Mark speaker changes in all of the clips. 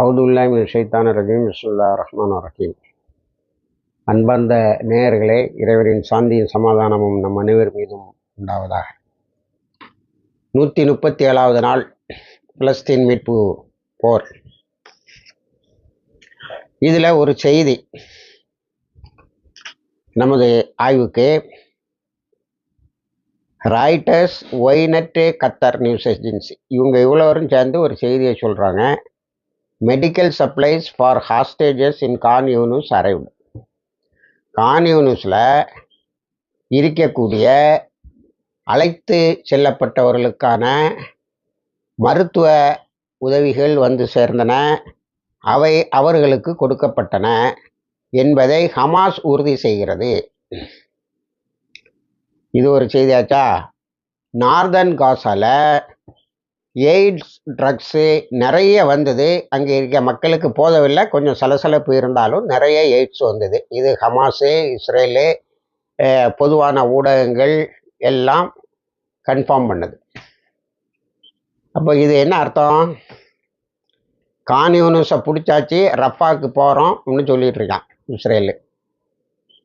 Speaker 1: அவுதுல்லாமி ஷைத்தான ரஹீம் விஸ்வல்லா ரஹ்மான் ரஹீம். அன்பார்ந்த நேயர்களே இறைவரின் சாந்தியும் சமாதானமும் நம் அனைவர் மீதும் உண்டாவதாக. நூற்றி முப்பத்தி ஏழாவது நாள் பலஸ்தீன் மீட்பு போர். இதில் ஒரு செய்தி நமது ஆய்வுக்கு. ராய்டர்ஸ் ஒய்நெட்டு கத்தர் நியூஸ் ஏஜென்சி. இவங்க இவ்வளோரும் சேர்ந்து ஒரு செய்தியை சொல்கிறாங்க medical supplies for hostages in Khan Younis arrived Khan யூனிஸில் இருக்கக்கூடிய அழைத்து செல்லப்பட்டவர்களுக்கான மருத்துவ உதவிகள் வந்து சேர்ந்தன. அவை அவர்களுக்கு கொடுக்கப்பட்டன என்பதை ஹமாஸ் உறுதி செய்கிறது. இது ஒரு செய்தியாச்சா? நார்தன் காசாவில் எய்ட்ஸ் ட்ரக்ஸு நிறைய வந்தது. அங்கே இருக்க மக்களுக்கு போதவில்லை. கொஞ்சம் சலசலப்பு இருந்தாலும் நிறைய எய்ட்ஸ் வந்தது. இது ஹமாஸு இஸ்ரேலு பொதுவான ஊடகங்கள் எல்லாம் கன்ஃபார்ம் பண்ணுது. அப்போ இது என்ன அர்த்தம்? கான்யூனிஸை பிடிச்சாச்சு ரஃபாக்கு போகிறோம்னு சொல்லிட்டு இருக்கான் இஸ்ரேலு.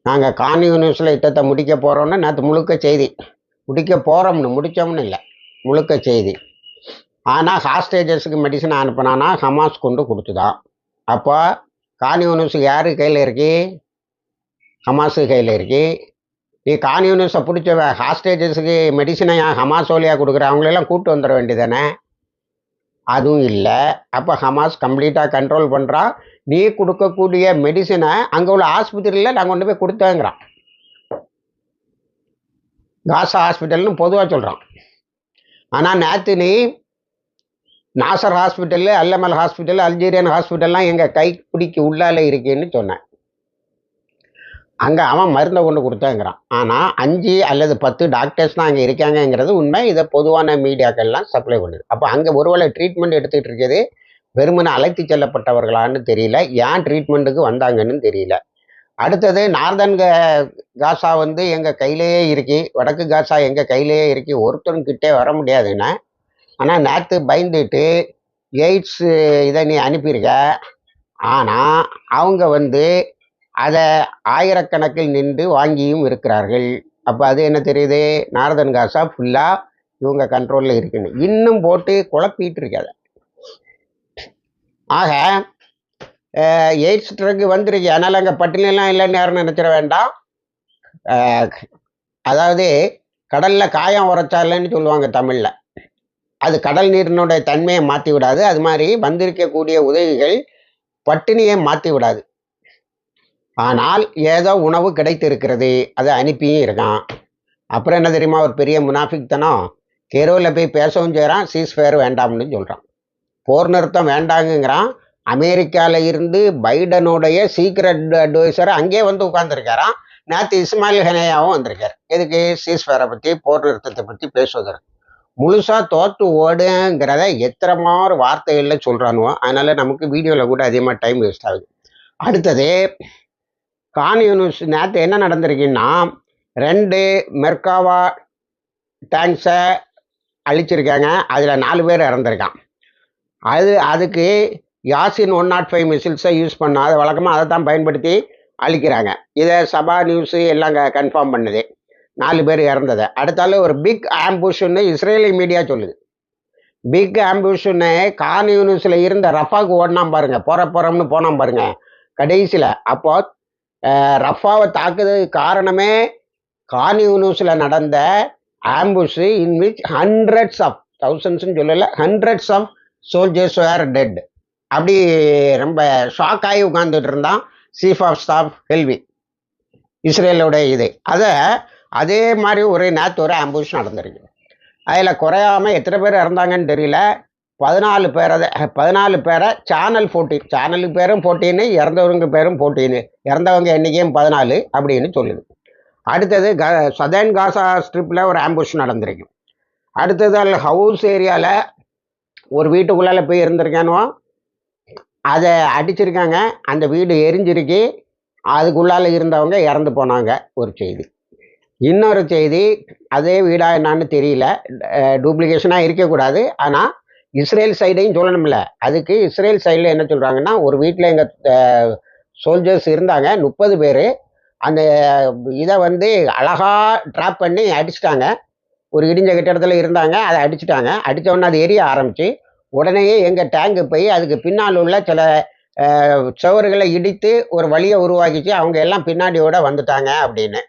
Speaker 1: நாங்கள் கான்யூனிஸில் யுத்தத்தை முடிக்க போகிறோன்னு நேற்று முழுக்க செய்தி. முடிக்க போகிறோம்னு முடித்தோம்னு இல்லை. முழுக்க செய்தி. ஆனால் ஹாஸ்டேஜஸுக்கு மெடிசன் அனுப்புனானா ஹமாஸ் கொண்டு கொடுத்துதான் அப்போ கான்யூனிஸ் யார் கையில் இருக்கு? ஹமாஸு கையில் இருக்கு. நீ கான்யூனிஸை பிடிச்ச ஹாஸ்டேஜஸுக்கு மெடிசனை ஏன் ஹமாஸ் வழியாக கொடுக்குற அவங்களெல்லாம் கூப்பிட்டு வந்துட வேண்டியதானே அதுவும் இல்லை. அப்போ ஹமாஸ் கம்ப்ளீட்டாக கண்ட்ரோல் பண்ணுறா நீ கொடுக்கக்கூடிய மெடிசனை அங்கே உள்ள ஆஸ்பத்திரியில் நாங்கள் கொண்டு போய் கொடுத்தேங்கிறான். காசா ஹாஸ்பிட்டல்னு பொதுவாக சொல்கிறான் ஆனால் நேற்று நீ Nasser hospital Al Amal hospital Algerian ஹாஸ்பிட்டல்லாம் எங்கள் கை பிடிக்கு உள்ளால இருக்கேன்னு சொன்னேன். அங்கே அவன் மருந்தை கொண்டு கொடுத்தாங்கிறான். ஆனால் அஞ்சு அல்லது பத்து டாக்டர்ஸ் தான் அங்கே இருக்காங்கங்கிறது உண்மை. இதை பொதுவான மீடியாக்கள்லாம் சப்ளை பண்ணுது. அப்போ அங்கே ஒருவேளை ட்ரீட்மெண்ட் எடுத்துகிட்டு இருக்கிறது வெறுமனை அழைத்து செல்லப்பட்டவர்களான்னு தெரியல. ஏன் ட்ரீட்மெண்ட்டுக்கு வந்தாங்கன்னு தெரியல. அடுத்தது நார்தன் காசா வந்து எங்கள் கையிலேயே இருக்கு வடக்கு காசா எங்கள் கையிலேயே இருக்கு ஒருத்தரும் கிட்டே வர முடியாதுன்னா ஆனால் நேற்று பயந்துட்டு எய்ட்ஸ் இதை நீ அனுப்பியிருக்க. ஆனால் அவங்க வந்து அதை ஆயிரக்கணக்கில் நின்று வாங்கியும் இருக்கிறார்கள். அப்போ அது என்ன தெரியுது? நாரதன் காசா ஃபுல்லாக இவங்க கண்ட்ரோலில் இருக்குன்னு. இன்னும் போட்டு குழப்பிட்டு இருக்காத ஆக எய்ட்ஸ் ட்ரக் வந்துருக்கு. அதனால் அங்கே பட்டினெல்லாம் இல்லைன்னு யாரும் நினச்சிட வேண்டாம். அதாவது கடலில் காயம் உரைச்சாலன்னு சொல்லுவாங்க தமிழில். அது கடல் நீரினுடைய தன்மையை மாற்றி விடாது அது மாதிரி வந்திருக்கக்கூடிய உதவிகள் பட்டினியை மாற்றி விடாது ஆனால் ஏதோ உணவு கிடைத்திருக்கிறது. அதை அனுப்பியும் இருக்கான். அப்புறம் என்ன தெரியுமா? ஒரு பெரிய முனாஃபிக்தனம் கெரோவில் போய் பேசவும் செய்கிறான் சீஸ்ஃபயர் வேண்டாம்னு சொல்கிறான் போர் நிறுத்தம் வேண்டாங்கங்கிறான். அமெரிக்காவில் இருந்து பைடனுடைய சீக்ரெட் அட்வைசர் அங்கேயே வந்து உட்காந்துருக்காராம் நேற்று இஸ்மாயில் ஹனேயாவும் வந்திருக்கார். எதுக்கு? சீஸ்ஃபயரை பற்றி போர் நிறுத்தத்தை பற்றி பேசுவதற்கு. முழுசா தோத்து ஓடுங்கிறத எத்தனை வார்த்தைகளில் சொல்கிறானுவோ அதனால நமக்கு வீடியோவில் கூட அதிகமாக டைம் வேஸ்ட் ஆகுது. அடுத்தது கான் யூனிவர்ஸ் நேற்று என்ன நடந்திருக்குன்னா ரெண்டு மெர்காவா டேங்க்ஸை அழிச்சிருக்காங்க. அதில் நாலு பேர் இறந்துருக்கான். அது அதுக்கு யாசின் ஒன் நாட் ஃபைவ் மிசில்ஸை யூஸ் பண்ண அதை வழக்கமாக அதை தான் பயன்படுத்தி அழிக்கிறாங்க. இதை சபா நியூஸு எல்லாம் கன்ஃபார்ம் பண்ணுது. நாலு பேர் இறந்ததை. அடுத்தால ஒரு பிக் ஆம்புஷன்னு இஸ்ரேலி மீடியா சொல்லுது. பிக் ஆம்புஷன்னு கான் யூனிவர்ஸில் இருந்த ரஃபாவுக்கு ஓடினான் பாருங்க. போற போகிறோம்னு போனான் பாருங்க. கடைசியில் அப்போ ரஃபாவை தாக்குறதுக்கு காரணமே கான் யூனிவர்ஸில் நடந்த ambush in which hundreds of தௌசண்ட்ஸ்னு சொல்லலை hundreds of soldiers were dead அப்படி ரொம்ப ஷாக் ஆகி உட்காந்துட்டு இருந்தான் சீஃப் ஆஃப் ஸ்டாஃப் ஹெல்வி இஸ்ரேலோட இது. அதை அதே மாதிரி ஒரு நேற்று ஒரு ஆம்புஷ் நடந்திருக்கு. அதில் குறையாமல் எத்தனை பேர் இறந்தாங்கன்னு தெரியல. பதினாலு பேரை பதினாலு பேரை சேனல் போட்டின் சேனலுக்கு பேரும் போட்டின்னு இறந்தவங்க பேரும் போட்டின்னு இறந்தவங்க எண்ணிக்கையும் பதினாலு அப்படின்னு சொல்லுது. அடுத்தது க சதன் காசா ஸ்ட்ரிப்பில் ஒரு ஆம்புஷ் நடந்திருக்கு. அடுத்தது அதில் ஹவுஸ் ஏரியாவில் ஒரு வீட்டுக்குள்ளால போய் இருந்திருக்கானோ அதை அடிச்சிருக்காங்க. அந்த வீடு எரிஞ்சிருக்கு. அதுக்குள்ளால இருந்தவங்க இறந்து போனாங்க ஒரு செய்தி. இன்னொரு செய்தி அதே வீடா என்னான்னு தெரியல. டூப்ளிகேஷனாக இருக்கக்கூடாது. ஆனால் இஸ்ரேல் சைடையும் சொல்லணும்ல. அதுக்கு இஸ்ரேல் சைடில் என்ன சொல்கிறாங்கன்னா ஒரு வீட்டில் எங்கள் சோல்ஜர்ஸ் இருந்தாங்க முப்பது பேர். அந்த இதை வந்து அழகாக ட்ராப் பண்ணி அடிச்சிட்டாங்க. ஒரு இடிஞ்ச கட்டிடத்தில் இருந்தாங்க அதை அடிச்சிட்டாங்க. அடிச்ச அது எரிய ஆரம்பிச்சு உடனேயே எங்கள் டேங்கு போய் அதுக்கு பின்னால் உள்ள சில சுவர்களை இடித்து ஒரு வழியை உருவாக்கிச்சு. அவங்க எல்லாம் பின்னாடியோட வந்துட்டாங்க அப்படின்னு.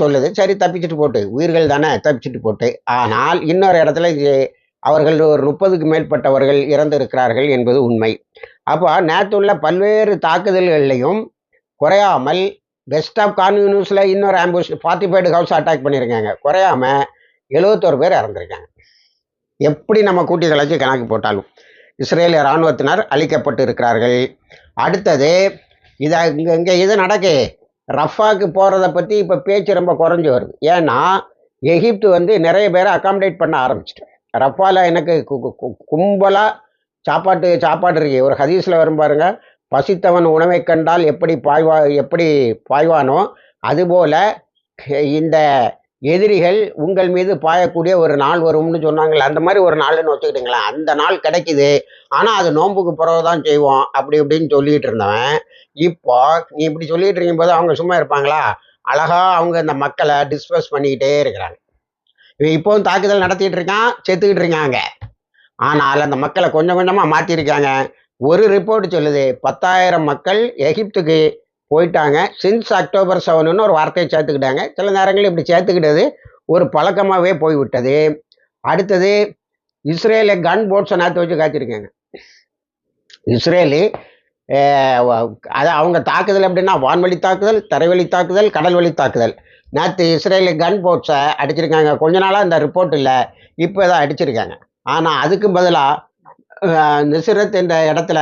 Speaker 1: சொல்லுது. சரி தப்பிச்சுட்டு போட்டு. உயிர்கள் தானே தப்பிச்சுட்டு போட்டு. ஆனால் இன்னொரு இடத்துல இது அவர்கள் ஒரு முப்பதுக்கு மேற்பட்டவர்கள் இறந்திருக்கிறார்கள் என்பது உண்மை. அப்போ நேற்றுள்ள பல்வேறு தாக்குதல்கள்லையும் குறையாமல் பெஸ்ட் ஆஃப் கான்யூனியூஸில் இன்னொரு ஆம்புஷ் ஃபார்ட்டிஃபைடு ஹவுஸ் அட்டாக் பண்ணியிருக்காங்க. குறையாமல் எழுபத்தோரு பேர் இறந்துருக்காங்க. எப்படி நம்ம கூட்டி கலைச்சி கணக்கு போட்டாலும். இஸ்ரேலிய இராணுவத்தினர் அழிக்கப்பட்டு இருக்கிறார்கள். அடுத்தது இதை இங்கே இங்கே இது நடக்கு. ரஃபாக்கு போகிறத பற்றி இப்போ பேச்சு ரொம்ப குறைஞ்சி வருது. ஏன்னா எகிப்து வந்து நிறைய பேரை அகாமடேட் பண்ண ஆரம்பிச்சிட்டேன் ரஃபால எனக்கு கும்பலாக சாப்பாட்டு சாப்பாடு இருக்கு. ஒரு ஹதீஸில் வரும் பாருங்க. பசித்தவன் உணவை கண்டால் எப்படி பாய்வா எப்படி பாய்வானோ அதுபோல் இந்த எதிரிகள் உங்கள் மீது பாயக்கூடிய ஒரு நாள் வரும்னு சொன்னாங்களே அந்த மாதிரி ஒரு நாள்னு வச்சுக்கிட்டீங்களேன். அந்த நாள் கிடைக்குது. ஆனால் அது நோன்புக்கு பிறகு தான் செய்வோம். அப்படி இப்படின்னு சொல்லிட்டு இருந்தவன் இப்போ நீ இப்படி சொல்லிட்டு இருக்கும்போது அவங்க சும்மா இருப்பாங்களா? அழகா அவங்க இந்த மக்களை டிஸ்பஸ் பண்ணிக்கிட்டே இருக்கிறாங்க. இவன் இப்போவும் தாக்குதல் நடத்திட்டு இருக்கான் செத்துக்கிட்டு இருக்காங்க ஆனால் அந்த மக்களை கொஞ்சம் கொஞ்சமாக மாற்றிருக்காங்க ஒரு ரிப்போர்ட் சொல்லுது பத்தாயிரம் மக்கள் எகிப்துக்கு போயிட்டாங்க. சின்ஸ் அக்டோபர் செவனுன்னு ஒரு வார்த்தையை சேர்த்துக்கிட்டாங்க. சில நேரங்களில் இப்படி சேர்த்துக்கிட்டது ஒரு பழக்கமாகவே போய்விட்டது. அடுத்தது இஸ்ரேலு கன் போட்ஸை நேற்று வச்சு காய்ச்சிருக்காங்க இஸ்ரேலு அஹ், அது அவங்க தாக்குதல் எப்படின்னா வான்வழி தாக்குதல் தரைவழி தாக்குதல் கடல் வழி தாக்குதல். நேற்று இஸ்ரேலு கன் போட்ஸை அடிச்சிருக்காங்க. கொஞ்ச நாளாக இந்த ரிப்போர்ட் இல்லை இப்போ தான் அடிச்சிருக்காங்க. ஆனால் அதுக்கு பதிலாக நிசிரத் என்ற இடத்துல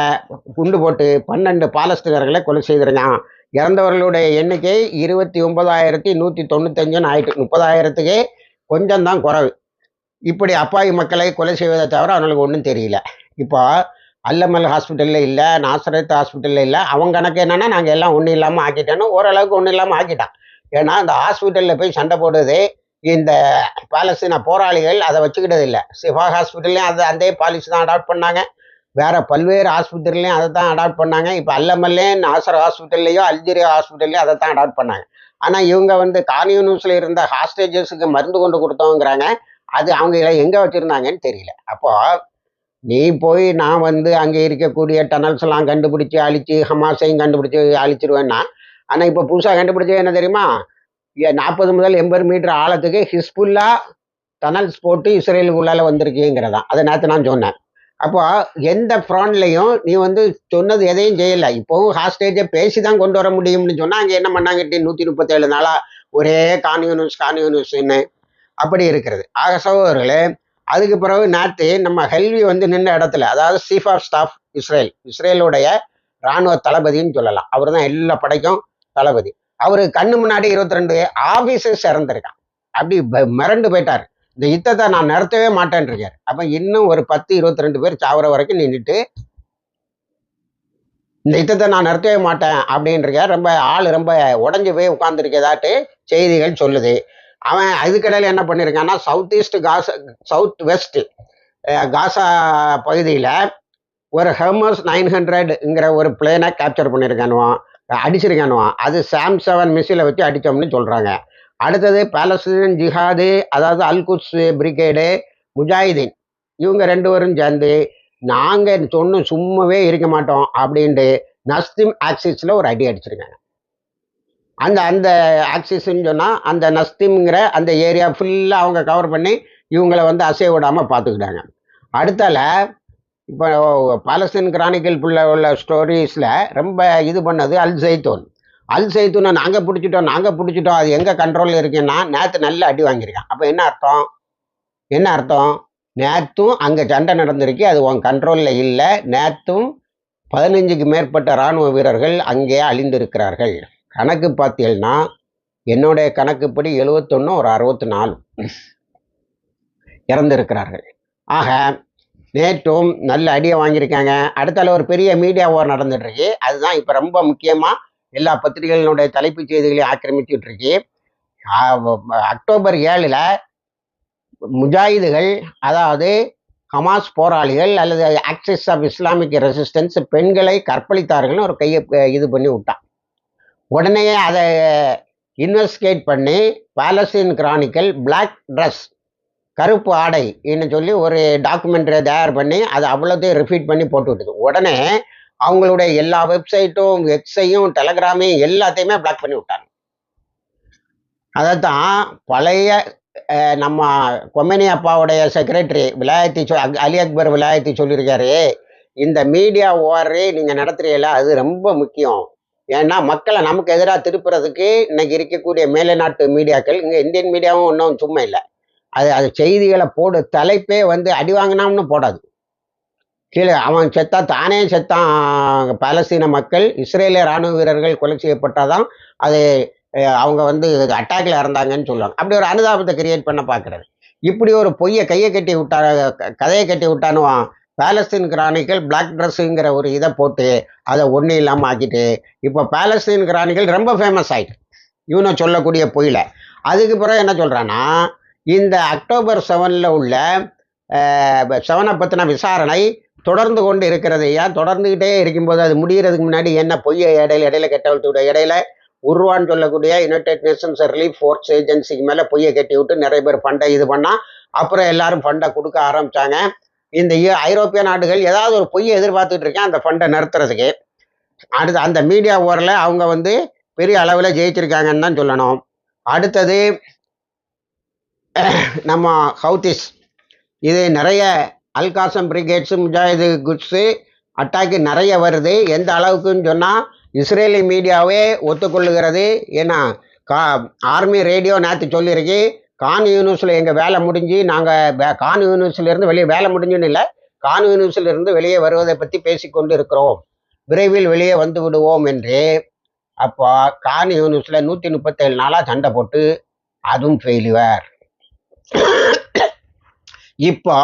Speaker 1: குண்டு போட்டு பன்னெண்டு பாலஸ்தீனர்களை கொலை செய்திருந்தான். இறந்தவர்களுடைய எண்ணிக்கை இருபத்தி ஒன்பதாயிரத்தி நூற்றி தொண்ணூத்தஞ்சுன்னு ஆயிட்டு முப்பதாயிரத்துக்கே கொஞ்சம்தான் குறவு. குறைவு இப்படி அப்பாவி மக்களை கொலை செய்வதை தவிர அவங்களுக்கு ஒன்றும் தெரியல. இப்போ அல்லமல் ஹாஸ்பிட்டலில் இல்லை நாசரத் ஹாஸ்பிட்டலில் இல்லை அவங்க கணக்கு என்னென்னா நாங்கள் எல்லாம் ஒன்றும் இல்லாமல் ஆக்கிட்டோன்னு ஓரளவுக்கு ஒன்றும் இல்லாமல் ஆக்கிட்டான். ஏன்னா அந்த ஹாஸ்பிட்டலில் போய் சண்டை போடுறது இந்த பாலஸ்தீன போராளிகள் அதை வச்சுக்கிட்டது இல்லை சிவா ஹாஸ்பிட்டல்லையும் அது அந்த பாலிசி தான் அடாப்ட் பண்ணாங்க. வேறு பல்வேறு ஹாஸ்பிட்டல்லையும் அதை தான் அடாப்ட் பண்ணாங்க. இப்போ அல்லமல்லே நாசர் ஹாஸ்பிட்டல்லையோ அல்ஜீரியா ஹாஸ்பிட்டல்லையும் அதை தான் அடாப்ட் பண்ணாங்க. ஆனால் இவங்க வந்து கான்யூனியூஸில் இருந்த ஹாஸ்டேஜஸுக்கு மருந்து கொண்டு கொடுத்தோங்கிறாங்க. அது அவங்க எங்கே வச்சுருந்தாங்கன்னு தெரியல. அப்போது நீ போய் நான் வந்து அங்கே இருக்கக்கூடிய டனல்ஸ் எல்லாம் கண்டுபிடிச்சி அழிச்சு ஹமாஸையும் கண்டுபிடிச்சி அழிச்சிருவேன்னா ஆனால் இப்போ புதுசாக கண்டுபிடிச்சது என்ன தெரியுமா? நாற்பது முதல் எண்பது மீட்டர் ஆழத்துக்கு ஹிஸ்புல்லா டனல்ஸ் போட்டு இஸ்ரேலுக்குள்ளால வந்திருக்கீங்கிறதா அதை நேற்று நான் சொன்னேன். அப்போ எந்த ஃப்ரான்ட்லையும் நீ வந்து சொன்னது எதையும் செய்யலை. இப்போவும் ஹாஸ்டேஜை பேசி தான் கொண்டு வர முடியும்னு சொன்னால் அங்கே என்ன பண்ணாங்க நூற்றி முப்பத்தேழு நாளாக ஒரே கான்யூனிஸ் கான்யூனிஸ்ன்னு அப்படி இருக்கிறது. ஆக சகோதரர்களே அதுக்கு பிறகு நேற்று நம்ம ஹெல்வி வந்து நின்ற இடத்துல அதாவது சீஃப் ஆஃப் ஸ்டாஃப் இஸ்ரேல் இஸ்ரேலுடைய இராணுவ தளபதின்னு சொல்லலாம். அவர் தான் எல்லா படைக்கும் தளபதி. அவரு கண்ணு முன்னாடி இருபத்தி ரெண்டு ஆபீசர்ஸ் இறந்துருக்கான் அப்படி மிரண்டு போயிட்டார். இந்த யுத்தத்தை நான் நிறுத்தவே மாட்டேன் இருக்காரு. அப்ப இன்னும் ஒரு பத்து இருபத்தி ரெண்டு பேர் சாவர வரைக்கும் நின்றுட்டு இந்த யுத்தத்தை நான் நிறுத்தவே மாட்டேன் அப்படின்னு ரொம்ப ஆள் ரொம்ப உடஞ்சி போய் உட்காந்துருக்கதாட்டு செய்திகள் சொல்லுது. அவன் அதுக்கடையில் என்ன பண்ணியிருக்கான்னா south east Gaza south west Gaza பகுதியில் ஒரு ஹெர்மஸ் நைன் ஹண்ட்ரட்ங்கிற ஒரு பிளேனை கேப்சர் பண்ணியிருக்கானுவான் அடிச்சிருக்கானுவான் அது சாம் செவன் மிஸ்ஸிலை வச்சு அடித்தோம்னு சொல்கிறாங்க அடுத்தது பாலஸ்தீன் ஜிஹாது அதாவது அல்குஸ் பிரிகேடு முஜாஹிதீன் இவங்க ரெண்டு பேரும் சேர்ந்து நாங்கள் சொன்ன சும்மாவே இருக்க மாட்டோம் அப்படின்ட்டு நஸ்திம் ஆக்சிஸில் ஒரு அடி அடிச்சிருக்காங்க. அந்த அந்த ஆக்சிஸ்ன்னு சொன்னால் அந்த நஸ்திம்ங்கிற அந்த ஏரியா ஃபுல்லாக அவங்க கவர் பண்ணி இவங்கள வந்து அசைய விடாமல் பார்த்துக்கிட்டாங்க. அடுத்தால இப்போ பாலஸ்தீன் கிரானிக்கல் பிள்ளை உள்ள ஸ்டோரிஸில் ரொம்ப இது பண்ணது அல் சைத்தோன் அல் சைத்தூனை நாங்கள் பிடிச்சிட்டோம் நாங்கள் பிடிச்சிட்டோம் அது எங்கே கண்ட்ரோலில் இருக்குன்னா நேற்று நல்ல அடி வாங்கியிருக்கான். அப்போ என்ன அர்த்தம்? என்ன அர்த்தம்? நேற்றும் அங்கே சண்டை நடந்திருக்கு அது உன் கண்ட்ரோலில் இல்லை. நேற்றும் பதினஞ்சுக்கு மேற்பட்ட இராணுவ வீரர்கள் அங்கே அழிந்திருக்கிறார்கள். கணக்கு பார்த்தீங்கன்னா என்னுடைய கணக்குப்படி எழுவத்தொன்று ஒரு அறுபத்தி நாலு இறந்திருக்கிறார்கள். ஆக நேற்றும் நல்ல அடியை வாங்கியிருக்காங்க. அடுத்தால ஒரு பெரிய மீடியா ஓர் நடந்துட்டு இருக்கு அதுதான் இப்போ ரொம்ப முக்கியமாக எல்லா பத்திரிகைகளினுடைய தலைப்புச் செய்திகளையும் ஆக்கிரமிச்சுட்டு இருக்கு அக்டோபர் ஏழில் முஜாஹிதுகள் அதாவது ஹமாஸ் போராளிகள் அல்லது ஆக்சிஸ் ஆஃப் இஸ்லாமிக் ரெசிஸ்டன்ஸ் பெண்களை கற்பழித்தார்கள்னு ஒரு கையை இது பண்ணி விட்டான். உடனே அதை இன்வெஸ்டிகேட் பண்ணி பாலஸ்தீன் கிரானிக்கல் பிளாக் ட்ரெஸ் கருப்பு ஆடைன்னு சொல்லி ஒரு டாக்குமெண்ட்ரி தயார் பண்ணி அதை அவ்வளோத்தையும் ரிப்பீட் பண்ணி போட்டு விட்டுது உடனே அவங்களுடைய எல்லா வெப்சைட்டும் எக்ஸையும் டெலகிராமையும் எல்லாத்தையுமே பிளாக் பண்ணி விட்டாங்க. அதைத்தான் பழைய நம்ம கொம்மினி அப்பாவுடைய செக்ரட்டரி விலாயத்தி சொ அக்- அலி அக்பர் விலாயத்தி சொல்லியிருக்காரு இந்த மீடியா ஓரே நீங்கள் நடத்துறீங்களா? அது ரொம்ப முக்கியம். ஏன்னா மக்களை நமக்கு எதிராக திருப்புறதுக்கு இன்னைக்கு இருக்கக்கூடிய மேலை நாட்டு மீடியாக்கள் இங்கே இந்தியன் மீடியாவும் ஒன்றும் சும்மா இல்லை. அது அது செய்திகளை போடு தலைப்பே வந்து அடி வாங்கினாம்னு போடாது. கீழே அவன் செத்தா தானே செத்தான் பாலஸ்தீன மக்கள் இஸ்ரேலிய ராணுவ வீரர்கள் கொலை செய்யப்பட்டாதான் அது அவங்க வந்து அட்டாக்ல இறந்தாங்கன்னு சொல்லுவாங்க. அப்படி ஒரு அனுதாபத்தை கிரியேட் பண்ண பார்க்கறது. இப்படி ஒரு பொய்யை கையை கட்டி விட்டா கதையை கட்டி விட்டானுவான் பாலஸ்தீன் கிரானிக்கல் பிளாக் ட்ரெஸ்ஸுங்கிற ஒரு இதை போட்டு அதை ஒன்றும் இல்லாமல் ஆக்கிட்டு இப்போ பாலஸ்தீன் கிரானிக்கல் ரொம்ப ஃபேமஸ் ஆகிட்டு இவனை சொல்லக்கூடிய பொயில அதுக்கு பிறகு என்ன சொல்கிறான்னா இந்த அக்டோபர் செவனில் உள்ள செவனை பற்றின விசாரணை தொடர்ந்து கொண்டு இருக்கிறது. ஏன்? தொடர்ந்துக்கிட்டே இருக்கும்போது அது முடிகிறதுக்கு முன்னாடி என்ன பொய்யை இடையில இடையில கெட்ட விட்டு இடையில உருவான்னு சொல்லக்கூடிய யுனைடெட் நேஷன்ஸ் ரிலீஃப் ஃபோர்ஸ் ஏஜென்சிக்கு மேலே பொய்யை கட்டி விட்டு நிறைய பேர் ஃபண்டை இது பண்ணால் அப்புறம் எல்லாரும் ஃபண்டை கொடுக்க ஆரம்பித்தாங்க இந்த ஐரோப்பிய நாடுகள் ஏதாவது ஒரு பொய்யை எதிர்பார்த்துட்டு இருக்கேன் அந்த ஃபண்டை நிறுத்துறதுக்கு. அடுத்து அந்த மீடியா ஓரில் அவங்க வந்து பெரிய அளவில் ஜெயிச்சிருக்காங்கன்னு தான் சொல்லணும். அடுத்தது நம்ம ஹவுதிஸ் இது நிறைய அல்காசம் பிரிகேட்ஸு முஜாஹிது குட்ஸு அட்டாக்கு நிறைய வருது. எந்த அளவுக்குன்னு சொன்னால் இஸ்ரேலி மீடியாவே ஒத்துக்கொள்ளுகிறது. ஏன்னா கா ஆர்மி ரேடியோ நேற்று சொல்லியிருக்கு கான் யூனிவர்ஸில் எங்கள் வேலை முடிஞ்சு நாங்கள் கான் யூனிவர்ஸிலேருந்து வெளியே வேலை முடிஞ்சுன்னு இல்லை கான் யூனிவர்ஸிலிருந்து வெளியே வருவதை பற்றி பேசிக்கொண்டு இருக்கிறோம் விரைவில் வெளியே வந்து விடுவோம் என்று. அப்போ கான் யூனிவர்ஸில் நூற்றி முப்பத்தேழு நாளாக சண்டை போட்டு அதுவும் ஃபெயிலியர் இப்போ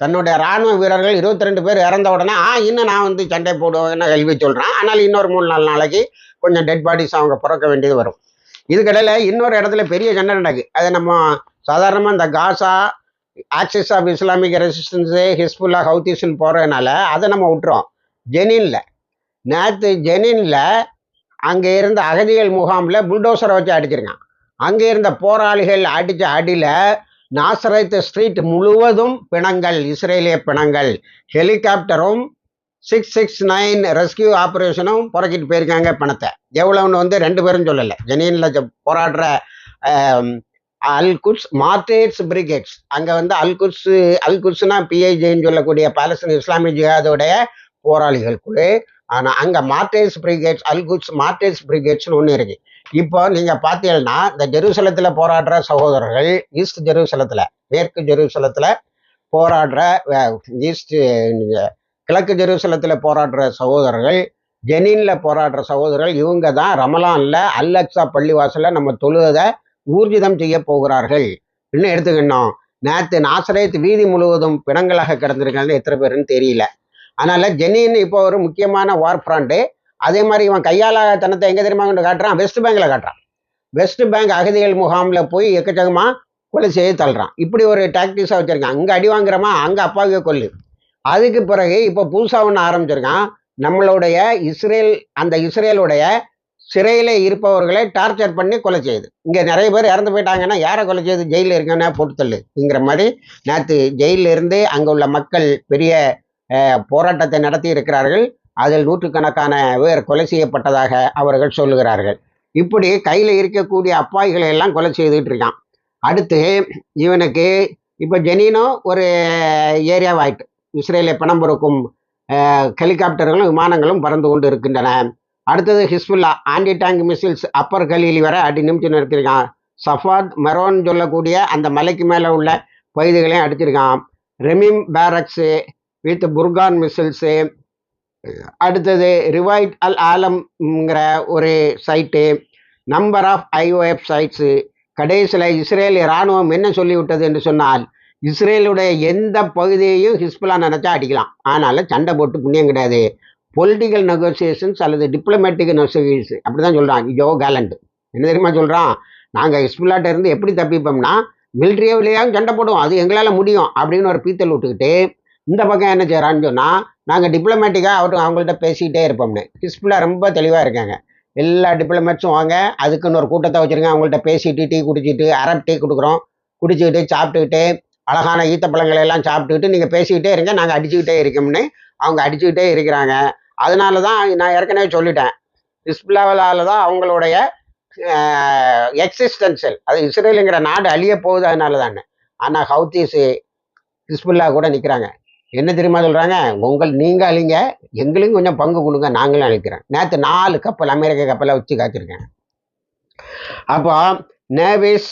Speaker 1: தன்னுடைய ராணுவ வீரர்கள் இருபத்தி ரெண்டு பேர் இறந்த உடனே ஆ இன்னும் நான் வந்து சண்டை போடுவேன்னு கேள்வி சொல்கிறேன் ஆனால் இன்னொரு மூணு நாலு நாளைக்கு கொஞ்சம் டெட் பாடிஸ் அவங்க பிறக்க வேண்டியது வரும். இதுக்கிடையில் இன்னொரு இடத்துல பெரிய சண்டை நடக்கு. அது நம்ம சாதாரணமாக இந்த Gaza axis of Islamic resistance Hezbollah ஹவுத்திஸ்ன்னு போகிறதுனால அதை நம்ம விட்டுறோம். ஜெனின்ல நேற்று ஜெனின்ல அங்கே இருந்த அகதிகள் முகாமில் புல்டோசரை வச்சு அடிச்சிருக்கான். அங்கே இருந்த போராளிகள் அடித்த அடியில் நாசரத் ஸ்ட்ரீட் முழுவதும் பிணங்கள் இஸ்ரேலிய பிணங்கள். ஹெலிகாப்டரும் சிக்ஸ் சிக்ஸ் நைன் ரெஸ்கியூ ஆப்ரேஷனும் புறக்கிட்டு போயிருக்காங்க பணத்தை. எவ்வளோன்னு வந்து ரெண்டு பேரும் சொல்லலை. ஜெனீனில் போராடுற அல்குட்ஸ் மார்டேட்ஸ் பிரிகேட்ஸ். அங்கே வந்து அல்குட்ஸ் அல்குட்ஸ்னா பிஐஜேன்னு சொல்லக்கூடிய பாலஸ்தீன் இஸ்லாமிய ஜிஹாதோடைய போராளிகள் குழு. ஆனால் அங்கே மார்டேட்ஸ் பிரிகேட்ஸ் அல்குட்ஸ் மார்டேட்ஸ் பிரிகேட்ஸ்னு ஒன்று இருக்குது இப்போ நீங்கள் பார்த்தீங்கன்னா இந்த ஜெருசலத்தில் போராடுற சகோதரர்கள் ஈஸ்ட் ஜெருசலத்தில் மேற்கு ஜெருசலத்தில் போராடுற ஈஸ்ட் கிழக்கு ஜெருசலத்தில் போராடுற சகோதரர்கள் ஜெனின்ல போராடுற சகோதரர்கள் இவங்க தான் ரமலான்ல அல்லக்ஸா பள்ளிவாசல்ல நம்ம தொழுவதை ஊர்ஜிதம் செய்ய போகிறார்கள். இன்னும் எடுத்துக்கணும் நேற்று நாசரேத் வீதி முழுவதும் பிணங்களாக கிடந்திருக்காங்கன்னு எத்தனை பேருன்னு தெரியல. அதனால ஜெனின் இப்போ ஒரு முக்கியமான வார் ஃப்ராண்டு அதே மாதிரி இவன் கையாளத்தனத்தை எங்கே தெரியுமா கொண்டு காட்டுறான்? வெஸ்ட் பேங்கில் காட்டுறான். வெஸ்ட் பேங்க் அகதிகள் முகாமில் போய் எக்கச்சக்கமாக கொலை செய்ய தள்ளுறான். இப்படி ஒரு டாக்டிக்ஸாக வச்சுருக்கான். அங்கே அடி வாங்குறமா? அங்கே அப்பாவுக்கு கொல்லு அதுக்கு பிறகு இப்போ புதுசாக ஒன்று ஆரம்பிச்சிருக்கான். நம்மளுடைய இஸ்ரேல் அந்த இஸ்ரேலுடைய சிறையில் இருப்பவர்களை டார்ச்சர் பண்ணி கொலை செய்யுது. இங்கே நிறைய பேர் இறந்து போயிட்டாங்கன்னா யாரை கொலை செய்யுது? ஜெயிலில் இருக்கன்னா போட்டு தள்ளுங்கிற மாதிரி நேற்று ஜெயிலில் இருந்து அங்கே உள்ள மக்கள் பெரிய போராட்டத்தை நடத்தி இருக்கிறார்கள். அதில் நூற்றுக்கணக்கான பேர் கொலை செய்யப்பட்டதாக அவர்கள் சொல்லுகிறார்கள். இப்படி கையில் இருக்கக்கூடிய அப்பாய்களை எல்லாம் கொலை செய்துட்டு இருக்கான். அடுத்து இவனுக்கு இப்போ ஜெனீனோ ஒரு ஏரியாவாயிட்டு இஸ்ரேலை பணம் பொறுக்கும் ஹெலிகாப்டர்களும் விமானங்களும் பறந்து கொண்டு இருக்கின்றன. அடுத்தது Hezbollah anti tank missiles upper கலியில் வரை அடி நிமிஷம் நிறுத்திருக்கான் சஃபாத் மெரோன் சொல்லக்கூடிய அந்த மலைக்கு மேலே உள்ள பகுதிகளையும் அடிச்சிருக்கான். ரெமிம் பேரக்ஸு வித் புர்கான் மிசில்ஸு அடுத்தது ரிவைட் அல் ஆலம்ங்கிற ஒரு site number of IOF sites கடைசியில் இஸ்ரேல் இராணுவம் என்ன சொல்லிவிட்டது என்று சொன்னால் இஸ்ரேலுடைய எந்த பகுதியையும் ஹிஸ்புல்லா நினச்சா அடிக்கலாம். அதனால் சண்டை போட்டு புண்ணியம் கிடையாது. பொலிட்டிக்கல் நெகோசியேஷன்ஸ் அல்லது டிப்ளமேட்டிக் நெகோசியேஷன் அப்படி தான் சொல்கிறான் ஜோ கேலண்ட் என்ன தெரியுமா சொல்கிறான் நாங்கள் ஹிஸ்புல்லாட்ட இருந்து எப்படி தப்பிப்போம்னா மிலிட்ரி வழியாகவும் சண்டை போடுவோம் அது எங்களால் முடியும் அப்படின்னு ஒரு பீத்தல் விட்டுக்கிட்டு இந்த பக்கம் என்ன செய்கிறான்னு சொன்னால் நாங்கள் டிப்ளமேட்டிக்காக அவர்கிட்ட அவங்கள்ட்ட பேசிக்கிட்டே இருப்போம்னு. ஹிஸ்புல்லா ரொம்ப தெளிவாக இருக்காங்க. எல்லா டிப்ளமேட்ஸும் வாங்க அதுக்குன்னு ஒரு கூட்டத்தை வச்சுருங்க. அவங்கள்ட்ட பேசிட்டு டீ குடிச்சிட்டு அரப் டீ கொடுக்குறோம். குடிச்சிக்கிட்டு சாப்பிட்டுக்கிட்டு அழகான ஈத்தப்பழங்களை எல்லாம் சாப்பிட்டுக்கிட்டு நீங்கள் பேசிக்கிட்டே இருங்க. நாங்கள் அடிச்சுக்கிட்டே இருக்கோம்னு அவங்க அடிச்சுக்கிட்டே இருக்கிறாங்க. அதனால தான் நான் ஏற்கனவே சொல்லிட்டேன். ஹிஸ்புல்லாவால் தான் அவங்களுடைய எக்ஸிஸ்டன்ஷியல் அது இஸ்ரேலுங்கிற நாடு அழிய போகுது அதனால தானே ஆனால் ஹவுத்தீஸு ஹிஸ்புல்லா கூட நிற்கிறாங்க என்ன தெரியுமா சொல்கிறாங்க உங்கள் நீங்கள் அழிங்க எங்களுக்கும் கொஞ்சம் பங்கு கொடுங்க. நாங்களும் அழிக்கிறேன். நேற்று நாலு கப்பல் அமெரிக்க கப்பலை வச்சு காத்திருக்கேன். அப்போ நேவிஸ்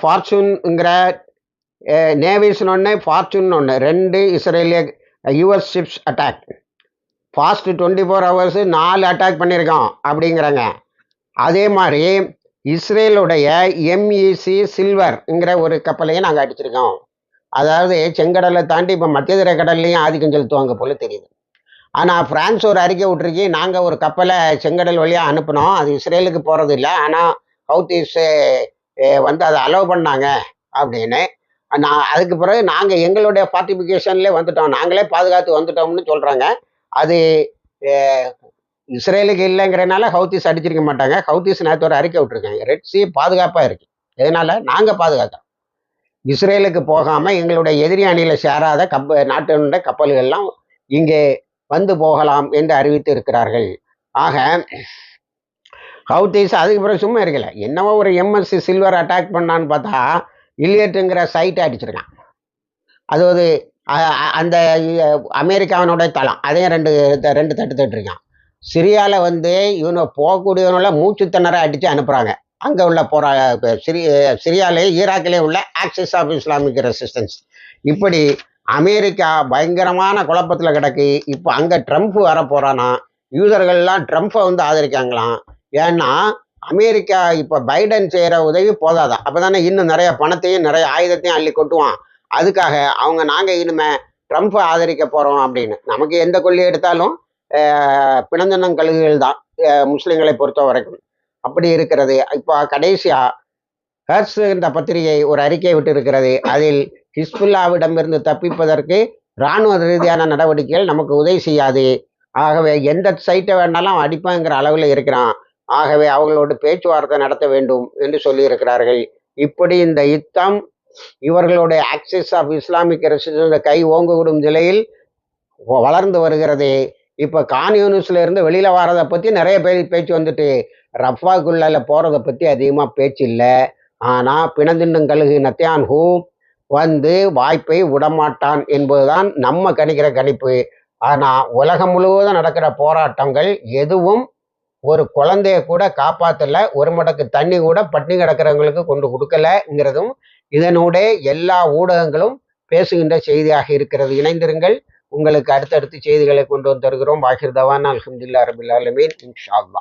Speaker 1: ஃபார்ச்சூன்ங்கிற நேவிஸ்னு ஒன்று ஃபார்ச்சூன் ஒன்று ரெண்டு இஸ்ரேலிய US ships attack fast twenty four hours நாலு அட்டாக் பண்ணியிருக்கோம் அப்படிங்கிறாங்க. அதே மாதிரி இஸ்ரேலுடைய எம்இசி சில்வர்ங்கிற ஒரு கப்பலையும் நாங்கள் அடிச்சிருக்கோம். அதாவது செங்கடலை தாண்டி இப்போ மத்திய தரை கடல்லையும் ஆதிக்கம் செலுத்துவாங்க போல தெரியுது. ஆனால் பிரான்ஸ் ஒரு அறிக்கை விட்டுருக்கி. நாங்கள் ஒரு கப்பலை செங்கடல் வழியாக அனுப்பினோம். அது இஸ்ரேலுக்கு போகிறது இல்லை. ஆனால் ஹவுத்தீஸு வந்து அதை அலோவ் பண்ணாங்க அப்படின்னு. நான் அதுக்கு பிறகு நாங்கள் எங்களுடைய பார்ட்டிஃபிகேஷன்லேயே வந்துட்டோம். நாங்களே பாதுகாத்து வந்துட்டோம்னு சொல்கிறாங்க அது இஸ்ரேலுக்கு இல்லைங்கிறனால ஹவுத்திஸ் அடிச்சிருக்க மாட்டாங்க. ஹவுத்திஸ் நேற்று ஒரு அறிக்கை விட்டுருக்காங்க. ரெட் சி பாதுகாப்பாக இருக்குது இதனால் நாங்கள் பாதுகாக்கிறோம். இஸ்ரேலுக்கு போகாமல் எங்களுடைய எதிரி அணியில் சேராத கப்ப நாட்டினுடைய கப்பல்கள்லாம் இங்கே வந்து போகலாம் என்று அறிவித்து இருக்கிறார்கள் ஆக ஹவுத்தீஸ் அதுக்கு பிறகு சும்மா இருக்கல. என்னவோ ஒரு எம்எஸ்சி சில்வர் அட்டாக் பண்ணான்னு பார்த்தா இலியட்டுங்கிற சைட்டை அடிச்சிருக்கான். அது ஒரு அந்த அமெரிக்காவினுடைய தளம். அதையும் ரெண்டு ரெண்டு தட்டு தட்டுருக்கான். சிரியாவில் வந்து இவனை போகக்கூடியவங்கள மூச்சு திணற அடித்து அனுப்புகிறாங்க அங்கே உள்ள போரா சிரி சிரியாலே ஈராக்கிலே உள்ள ஆக்சிஸ் ஆஃப் இஸ்லாமிக் ரெசிஸ்டன்ஸ் இப்படி அமெரிக்கா பயங்கரமான குழப்பத்தில் கிடக்கு. இப்போ அங்கே ட்ரம்ப் வர போகிறானா யூதர்கள்லாம் ட்ரம்ப்பை வந்து ஆதரிக்காங்களாம். ஏன்னா அமெரிக்கா இப்போ பைடன் செய்கிற உதவி போதாதான் அப்போ தானே இன்னும் நிறைய பணத்தையும் நிறைய ஆயுதத்தையும் அள்ளி கொட்டுவான். அதுக்காக அவங்க நாங்கள் இனிமே ட்ரம்ப்பை ஆதரிக்க போகிறோம் அப்படின்னு. நமக்கு எந்த கொள்ளி எடுத்தாலும் பிணந்தனம் கழுகுகள் தான் முஸ்லீம்களை பொறுத்த வரைக்கும். அப்படி இருக்கிறது. இப்போ கடைசியாக ஹர்ஸ் என்ற பத்திரிகை ஒரு அறிக்கை விட்டு இருக்கிறது அதில் ஹிஸ்புல்லாவிடமிருந்து தப்பிப்பதற்கு இராணுவ ரீதியான நடவடிக்கைகள் நமக்கு உதவி செய்யாது. ஆகவே எந்த சைட்டை வேணாலும் அடிப்பாங்கிற அளவில் இருக்கிறான். ஆகவே அவர்களோடு பேச்சுவார்த்தை நடத்த வேண்டும் என்று சொல்லியிருக்கிறார்கள். இப்படி இந்த யுத்தம் இவர்களுடைய ஆக்சிஸ் ஆஃப் இஸ்லாமிக் ரெசிடன்ஸ் கை ஓங்குவிடும் நிலையில் வளர்ந்து வருகிறது. இப்போ கான்யூனிஸ்ல இருந்து வெளியில் வரதை பற்றி நிறைய பேர் பேச்சு வந்துட்டு. ரஃபாக்குள்ள போகிறத பற்றி அதிகமாக பேச்சு இல்லை. ஆனால் பிணந்தின்னும் கழுகு வந்து வாய்ப்பை விடமாட்டான் என்பதுதான் நம்ம கணிக்கிற கணிப்பு. ஆனால் உலகம் முழுவதும் நடக்கிற போராட்டங்கள் எதுவும் ஒரு குழந்தைய கூட காப்பாற்றல ஒரு மடக்கு தண்ணி கூட பட்டினி கிடக்கிறவங்களுக்கு கொண்டு கொடுக்கலங்கிறதும் இதனுடைய எல்லா ஊடகங்களும் பேசுகின்ற செய்தியாக இருக்கிறது. இணைந்திருங்கள். உங்களுக்கு அடுத்தடுத்து செய்திகளை கொண்டு வந்து தருகிறோம். பாகிர் தவான் அலமதுல்லா ரபில் ஆலமீன். இன்ஷா அல்லா